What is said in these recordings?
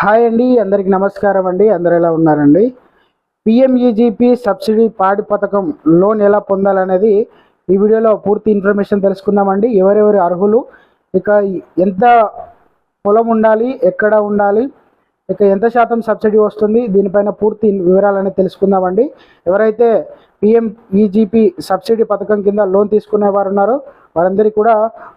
Hi అండి అందరికి నమస్కారం అండి అందరు ఎలా ఉన్నారండి? పిఎంఈజీపీ సబ్సిడీ పాడి పథకం లోన్ ఎలా పొందాలనేది ఈ వీడియోలో పూర్తి ఇన్ఫర్మేషన్ తెలుసుకుందామండి. ఎవరెవరి అర్హులు? ఇక ఎంత పొలం ఉండాలి ఎక్కడ ఉండాలి ఇక ఎంత శాతం సబ్సిడీ వస్తుంది? దీనిపైన పూర్తి వివరాలని తెలుసుకుందామండి. ఎవరైతే పిఎంఈజీపీ సబ్సిడీ పథకం కింద లోన్ తీసుకునే వారు ఉన్నారో వారందరికీ కూడా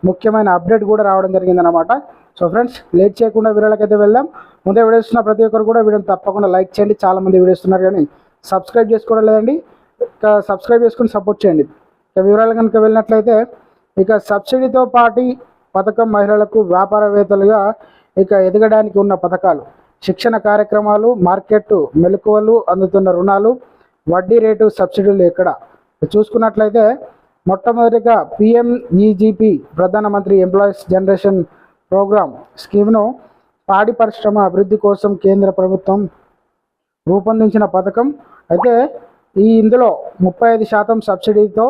ముఖ్యమైన అప్డేట్ కూడా రావడం జరిగిందనమాట సో ఫ్రెండ్స్ లేట్ చేయకుండా వీడియోలకైతే వెళ్దాం. ముందే వీడియోస్తున్న ప్రతి ఒక్కరు కూడా వీడియోని తప్పకుండా లైక్ చేయండి. చాలా మంది కానీ సబ్స్క్రైబ్ చేసుకోవడం లేదండి. ఇక సబ్స్క్రైబ్ చేసుకుని సపోర్ట్ చేయండి. ఇక వివరాలు కనుక వెళ్ళినట్లయితే ఇక సబ్సిడీతో పాటు పథకం మహిళలకు వ్యాపారవేత్తలుగా ఇక ఎదగడానికి ఉన్న పథకాలు. శిక్షణ కార్యక్రమాలు మార్కెట్ మెలకువలు అందుతున్న రుణాలు వడ్డీ రేటు సబ్సిడీలు ఎక్కడ? చూసుకున్నట్లయితే మొట్టమొదటిగా పిఎంఈజీపీ ప్రధానమంత్రి ఎంప్లాయీస్ జనరేషన్ ప్రోగ్రామ్ స్కీమ్ను పాడి పరిశ్రమ అభివృద్ధి కోసం కేంద్ర ప్రభుత్వం రూపొందించిన పథకం. అయితే ఈ ఇందులో ముప్పై ఐదు శాతం సబ్సిడీతో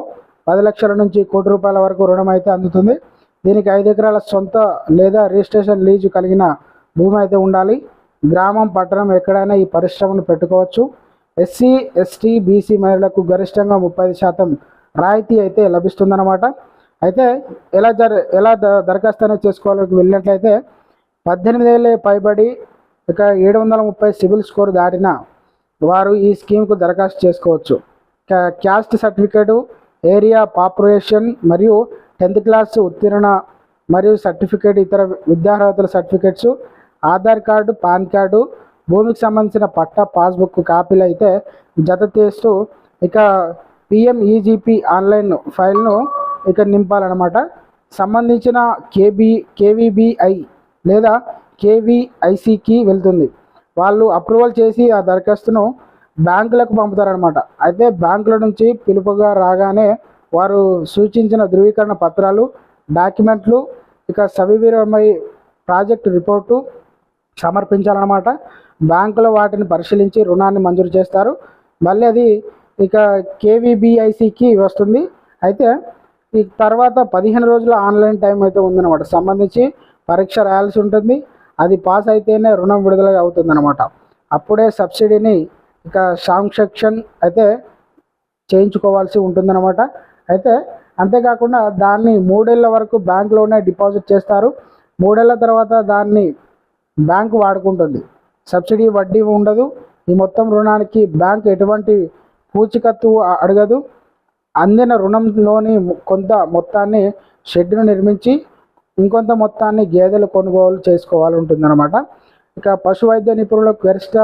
పది లక్షల నుంచి కోటి రూపాయల వరకు రుణం అయితే అందుతుంది. దీనికి ఐదు ఎకరాల సొంత లేదా రిజిస్ట్రేషన్ లీజు కలిగిన భూమి అయితే ఉండాలి. గ్రామం పట్టణం ఎక్కడైనా ఈ పరిశ్రమను పెట్టుకోవచ్చు. ఎస్సీ ఎస్టీ బీసీ మహిళలకు గరిష్టంగా ముప్పై శాతం రాయితీ అయితే లభిస్తుందన్నమాట. అయితే ఎలా జర ఎలా ద- దరఖాస్తు అనేది చేసుకోవాలని వెళ్ళినట్లయితే పద్దెనిమిది ఏళ్ళే పైబడి ఇక ఏడు వందల ముప్పై సిబిల్ స్కోర్ దాటిన వారు ఈ స్కీమ్కు దరఖాస్తు చేసుకోవచ్చు. క్యాస్ట్ సర్టిఫికేటు ఏరియా పాపులేషన్ మరియు టెన్త్ క్లాస్ ఉత్తీర్ణ మరియు సర్టిఫికేట్ ఇతర విద్యార్హతల certificates Aadhaar card PAN card భూమికి సంబంధించిన పట్టా పాస్బుక్ కాపీలు అయితే జత చేస్తూ ఇక పిఎంఈజీపీ ఆన్లైన్ ఫైల్ను ఇక నింపాలన్నమాట. సంబంధించిన కేబీ కేవీబీఐ లేదా కేవీఐసికి వెళ్తుంది. వాళ్ళు అప్రూవల్ చేసి ఆ దరఖాస్తును బ్యాంకులకు పంపుతారనమాట అయితే బ్యాంకుల నుంచి పిలుపుగా రాగానే వారు సూచించిన ధృవీకరణ పత్రాలు డాక్యుమెంట్లు ఇక సవివరమై ప్రాజెక్ట్ రిపోర్టు సమర్పించాలన్నమాట. బ్యాంకులో వాటిని పరిశీలించి రుణాన్ని మంజూరు చేస్తారు. మళ్ళీ అది ఇక కేవీబీఐసికి వస్తుంది. అయితే ఈ తర్వాత పదిహేను రోజుల ఆన్లైన్ టైం అయితే ఉందన్నమాట. సంబంధించి పరీక్ష రాయాల్సి ఉంటుంది. అది పాస్ అయితేనే రుణం విడుదల అవుతుందన్నమాట. అప్పుడే సబ్సిడీని ఇక సాంక్షన్ అయితే చేయించుకోవాల్సి ఉంటుందన్నమాట. అయితే అంతేకాకుండా దాన్ని మూడేళ్ళ వరకు బ్యాంకులోనే డిపాజిట్ చేస్తారు. మూడేళ్ళ తర్వాత దాన్ని బ్యాంకు వాడుకుంటుంది. సబ్సిడీ వడ్డీ ఉండదు. ఈ మొత్తం రుణానికి బ్యాంక్ ఎటువంటి పూచికత్తు అడగదు. అందిన రుణంలోని కొంత మొత్తాన్ని షెడ్ను నిర్మించి ఇంకొంత మొత్తాన్ని గేదెలు కొనుగోలు చేసుకోవాలి ఉంటుందన్నమాట ఇక పశు వైద్య నిపుణులకు గరిష్ట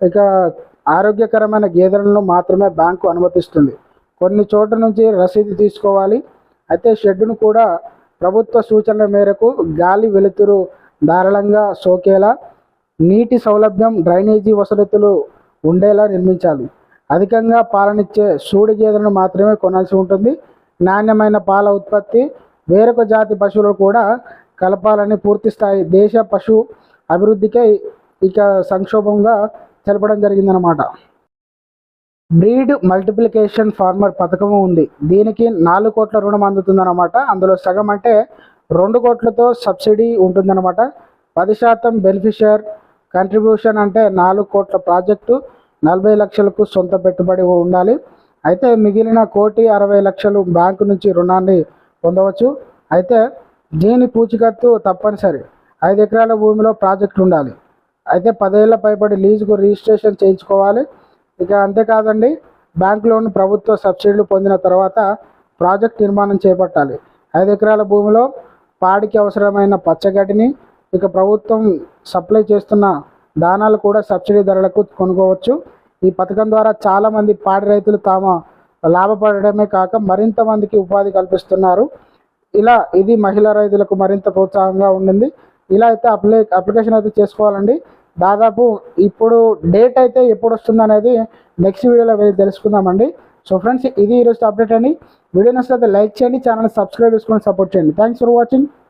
ఇక ఆరోగ్యకరమైన గేదెలను మాత్రమే బ్యాంకు అనుమతిస్తుంది. కొన్ని చోట్ల నుంచి రసీదు తీసుకోవాలి. అయితే షెడ్డును కూడా ప్రభుత్వ సూచనల మేరకు గాలి వెలుతురు ధారాళంగా సోకేలా నీటి సౌలభ్యం డ్రైనేజీ వసతులు ఉండేలా నిర్మించాలి. అధికంగా పాలనిచ్చే సూడి గేదెలను మాత్రమే కొనాల్సి ఉంటుంది. నాణ్యమైన పాల ఉత్పత్తి వేరొక జాతి పశువులు కూడా కలపాలని పూర్తి స్థాయి దేశ పశు అభివృద్ధికై ఇక సంక్షోభంగా తెలపడం జరిగిందనమాట బ్రీడ్ మల్టిప్లికేషన్ ఫార్మర్ పథకం ఉంది. దీనికి నాలుగు కోట్ల రుణం అందుతుందన్నమాట. అందులో సగం అంటే రెండు కోట్లతో సబ్సిడీ ఉంటుందన్నమాట. పది శాతం బెనిఫిషియర్ కంట్రిబ్యూషన్ అంటే నాలుగు కోట్ల ప్రాజెక్టు నలభై లక్షలకు సొంత పెట్టుబడి ఉండాలి. అయితే మిగిలిన కోటి అరవై లక్షలు బ్యాంకు నుంచి రుణాన్ని పొందవచ్చు. అయితే దీని పూచికత్తు తప్పనిసరి. ఐదు ఎకరాల భూమిలో ప్రాజెక్టు ఉండాలి. అయితే పదేళ్ళ పైబడి లీజుకు రిజిస్ట్రేషన్ చేయించుకోవాలి. ఇక అంతేకాదండి బ్యాంక్ లోన్ ప్రభుత్వ సబ్సిడీలు పొందిన తర్వాత ప్రాజెక్ట్ నిర్మాణం చేపట్టాలి. ఐదు ఎకరాల భూమిలో పాడికి అవసరమైన పచ్చగడ్డిని ఇక ప్రభుత్వం సప్లై చేస్తున్న దానాలు కూడా సబ్సిడీ ధరలకు కొనుక్కోవచ్చు. ఈ పథకం ద్వారా చాలామంది పాడి రైతులు తాము లాభపడడమే కాక మరింత మందికి ఉపాధి కల్పిస్తున్నారు. ఇలా ఇది మహిళా రైతులకు మరింత ప్రోత్సాహంగా ఉండింది. ఇలా అయితే అప్లై అప్లికేషన్ అయితే చేసుకోవాలండి. దాదాపు ఇప్పుడు డేట్ అయితే ఎప్పుడు వస్తుంది అనేది నెక్స్ట్ వీడియోలో వెళ్ళి తెలుసుకుందామండి. సో ఫ్రెండ్స్ ఇది ఈరోజు అప్డేట్ అండి. వీడియో నచ్చితే లైక్ చేయండి ఛానల్ సబ్స్క్రైబ్ చేసుకొని సపోర్ట్ చేయండి. Thanks for watching